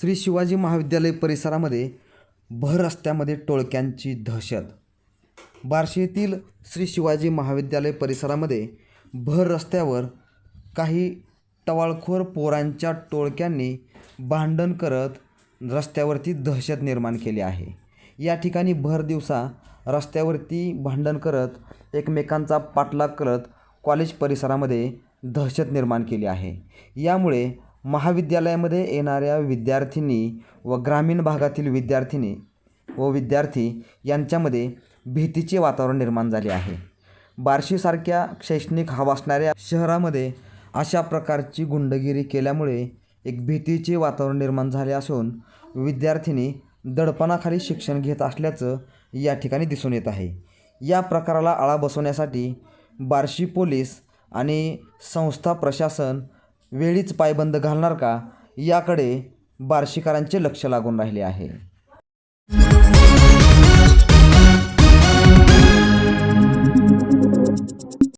श्री शिवाजी महाविद्यालय परिसरामध्ये भर रस्त्यामध्ये टोळक्यांची दहशत. बार्शी येथील श्री शिवाजी महाविद्यालय परिसरामध्ये भर रस्त्यावर काही टवाळखोर पोरांच्या टोळक्यांनी भांडण करत रस्त्यावरती दहशत निर्माण केली आहे. या ठिकाणी भर दिवसा रस्त्यावरती भांडण करत एकमेकांचा पाठलाग करत कॉलेज परिसरामध्ये दहशत निर्माण केली आहे. यामुळे महाविद्यालयामध्ये येणाऱ्या विद्यार्थिनी व ग्रामीण भागातील विद्यार्थिनी व विद्यार्थी यांच्यामध्ये भीतीचे वातावरण निर्माण झाले आहे. बार्शीसारख्या शैक्षणिक हवा असणाऱ्या शहरामध्ये अशा प्रकारची गुंडगिरी केल्यामुळे एक भीतीचे वातावरण निर्माण झाले असून विद्यार्थिनी दडपणाखाली शिक्षण घेत असल्याचं या ठिकाणी दिसून येत आहे. या प्रकाराला आळा बसवण्यासाठी बार्शी पोलीस आणि संस्था प्रशासन वेळीच पायबंद घालणार का? याकडे बार्शीकरांचे लक्ष लागून राहिले आहे.